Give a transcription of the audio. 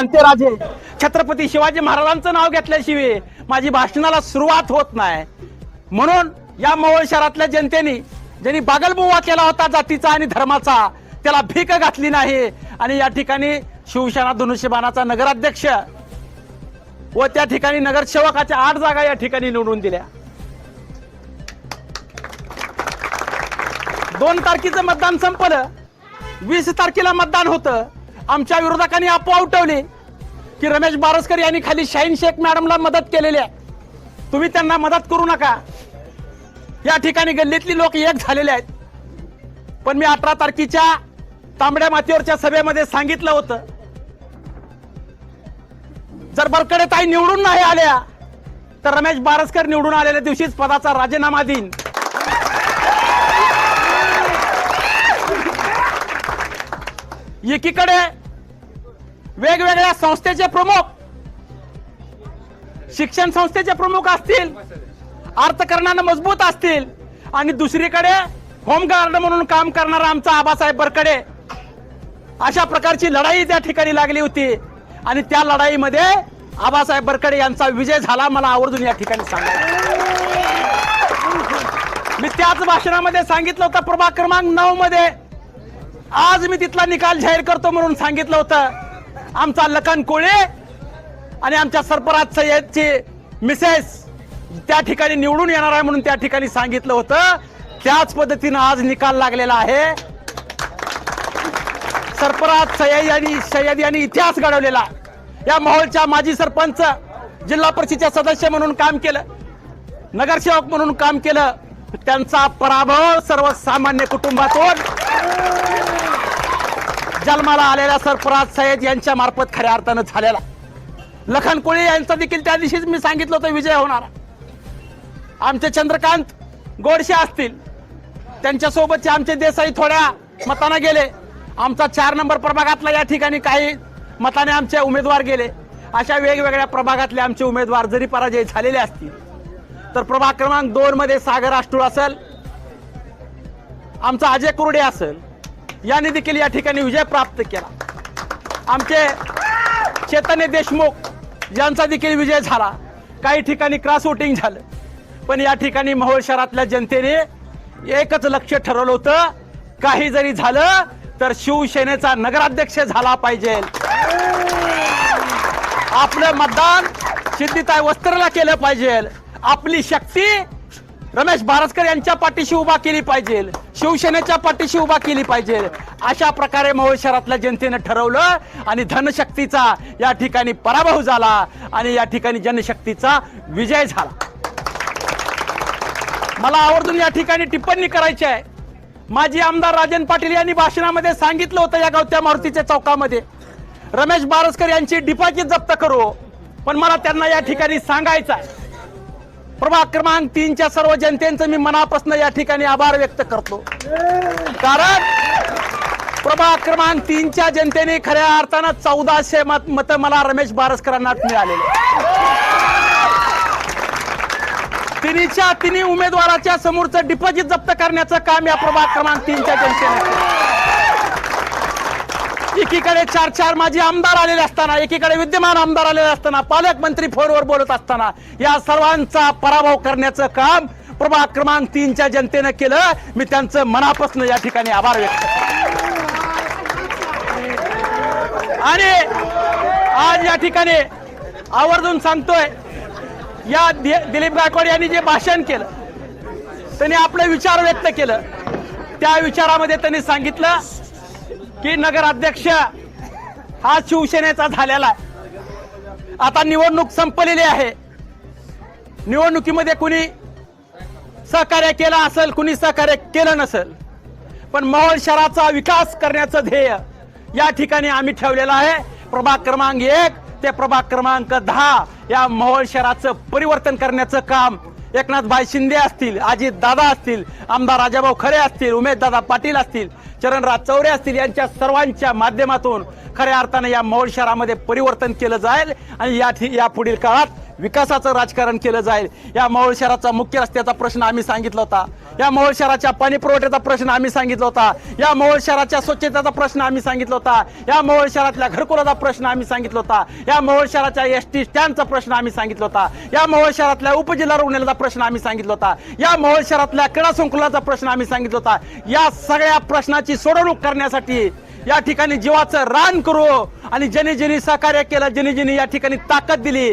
राजे. छत्रपती शिवाजी महाराजांचं नाव घेतल्याशिवाय माझी भाषणाला सुरुवात होत नाही. म्हणून या मवळ शहरातल्या जनतेने ज्यांनी बागलबुवा केला होता जातीचा आणि धर्माचा त्याला भीक घातली नाही. आणि या ठिकाणी शिवसेना धनुष्यबाणाचा नगराध्यक्ष व त्या ठिकाणी नगरसेवकाच्या आठ जागा या ठिकाणी निवडून दिल्या. दोन तारखेचं मतदान संपलं. वीस तारखेला मतदान होतं. आमच्या विरोधकांनी अफवा उठवली की रमेश बारसकर यांनी खाली शाहीन शेख मॅडमला मदत केलेली आहे. तुम्ही त्यांना मदत करू नका. या ठिकाणी गल्लीतली लोक एक झालेले आहेत. पण मी अठरा तारखेच्या तांबड्या मातीवरच्या सभेमध्ये सांगितलं होतं. जर बरकडे ताई निवडून नाही आल्या तर रमेश बारसकर निवडून आलेल्या दिवशीच पदाचा राजीनामा देईन. एकीकडे वेगवेगळ्या संस्थेचे प्रमुख शिक्षण संस्थेचे प्रमुख असतील अर्थकारणानं मजबूत असतील आणि दुसरीकडे होमगार्ड म्हणून काम करणारा आमचा आबासाहेब बरकडे अशा प्रकारची लढाई त्या ठिकाणी लागली होती. आणि त्या लढाईमध्ये आबासाहेब बरकडे यांचा विजय झाला मला आवर्जून या ठिकाणी सांगा. मी त्याच भाषणामध्ये सांगितलं होतं प्रभाग क्रमांक नऊ मध्ये आज मी तिथला निकाल जाहीर करतो म्हणून सांगितलं होतं. आमचा लखन कोळे आणि आमच्या सरपराज सय्यदचे मिसेस त्या ठिकाणी निवडून येणार आहे म्हणून त्या ठिकाणी सांगितलं होतं. त्याच पद्धतीनं आज निकाल लागलेला आहे. सरपराज सय्यद यांनी सय्यद यांनी इतिहास घडवलेला. या माहोलच्या माजी सरपंच जिल्हा परिषदेचे सदस्य म्हणून काम केलं. नगरसेवक म्हणून काम केलं. त्यांचा पराभव सर्वसामान्य कुटुंबातून जन्माला आलेल्या सरफराज सय्यद यांच्या मार्फत खऱ्या अर्थानं झालेला. लखन कोळी यांचं देखील त्या दिवशीच मी सांगितलं होतं विजय होणार. आमचे चंद्रकांत गोडशे असतील. त्यांच्यासोबतचे आमचे देसाई थोड्या मताने गेले. आमचा चार नंबर प्रभागातला या ठिकाणी काही मताने आमचे उमेदवार गेले. अशा वेगवेगळ्या प्रभागातले आमचे उमेदवार जरी पराजय झालेले असतील तर प्रभाग क्रमांक दोन मध्ये सागर आष्टूळ असेल. आमचा अजय कुरडे असेल. यांनी देखील या ठिकाणी विजय प्राप्त केला. आमचे चैतन्य देशमुख यांचा देखील विजय झाला. काही ठिकाणी क्रॉस वोटिंग झालं. पण या ठिकाणी महोळ शहरातल्या जनतेने एकच लक्ष ठरवलं होतं. काही जरी झालं तर शिवसेनेचा नगराध्यक्ष झाला पाहिजे. आपलं मतदान सिद्धिताय वस्त्रला केलं पाहिजे. आपली शक्ती रमेश बारसकर यांच्या पाठीशी उभा केली पाहिजे. शिवसेनेच्या पाठीशी उभा केली पाहिजे. अशा प्रकारे मोहोळ शहरातल्या जनतेनं ठरवलं आणि धनशक्तीचा या ठिकाणी पराभव झाला आणि या ठिकाणी जनशक्तीचा विजय झाला. मला आवर्जून या ठिकाणी टिप्पणी करायची आहे. माजी आमदार राजन पाटील यांनी भाषणामध्ये सांगितलं होतं या गावत्या मारुतीच्या चौकामध्ये. रमेश बारसकर यांची डिपॉझिट जप्त करू? पण मला त्यांना या ठिकाणी सांगायचं आहे. प्रभाग क्रमांक तीनच्या सर्व जनतेचं मी मनापासून या ठिकाणी आभार व्यक्त करतो कारण प्रभाग क्रमांक तीनच्या जनतेने खऱ्या अर्थानं चौदाशे मत मत मला रमेश बारसकरांना मिळालेले तिन्हीच्या तिन्ही उमेदवाराच्या समोरचं डिपॉझिट जप्त करण्याचं काम या प्रभाग क्रमांक तीनच्या जनतेने केलं. एकीकडे चार चार माझे आमदार आलेले असताना एकीकडे विद्यमान आमदार आलेले असताना पालकमंत्री फोनवर बोलत असताना या सर्वांचा पराभव करण्याचं काम प्रभाग क्रमांक तीनच्या जनतेनं केलं. मी त्यांचं मनापासून या ठिकाणी आभार व्यक्त आणि आज या ठिकाणी आवर्जून सांगतोय या दि- दिलीप गायकवाड यांनी जे भाषण केलं त्यांनी आपले विचार व्यक्त केलं. त्या विचारामध्ये त्यांनी सांगितलं की नगराध्यक्ष हा शिवसेनेचा झालेला आहे. आता निवडणूक संपलेली आहे. निवडणुकीमध्ये कुणी सहकार्य केलं असेल कुणी सहकार्य केलं नसेल. पण मोहोळ शहराचा विकास करण्याचं ध्येय या ठिकाणी आम्ही ठेवलेलं आहे. प्रभाग क्रमांक एक ते प्रभाग क्रमांक दहा या मोहोळ शहराचं परिवर्तन करण्याचं काम एकनाथभाई शिंदे असतील अजित दादा असतील आमदार राजाभाऊ खरे असतील उमेश दादा पाटील असतील चरणराज चौरे असतील यांच्या सर्वांच्या माध्यमातून खऱ्या अर्थानं या मोहोळ शहरामध्ये परिवर्तन केलं जाईल आणि या या पुढील काळात विकासाचं राजकारण केलं जाईल. या मोहोळ शहराचा मुख्य रस्त्याचा प्रश्न आम्ही सांगितला होता. या मोहोळ शहराच्या पाणी पुरवठ्याचा प्रश्न आम्ही सांगितला होता. या मोहोळ शहराच्या स्वच्छतेचा प्रश्न आम्ही सांगितला होता. या मोहोळ शहरातल्या घरकुलाचा प्रश्न आम्ही सांगितला होता. या मोहोळ शहराच्या एस टी स्टँडचा प्रश्न आम्ही सांगितला होता. या मोहोळ शहरातल्या उपजिल्हा रुग्णालयाचा प्रश्न आम्ही सांगितला होता. या मोहोळ शहरातल्या क्रीडा संकुलाचा प्रश्न आम्ही सांगितला होता. या सगळ्या प्रश्नाची सोडवणूक करण्यासाठी या ठिकाणी जीवाचं रान करू आणि ज्यांनी ज्यांनी सहकार्य केलं ज्यांनी ज्यांनी या ठिकाणी ताकद दिली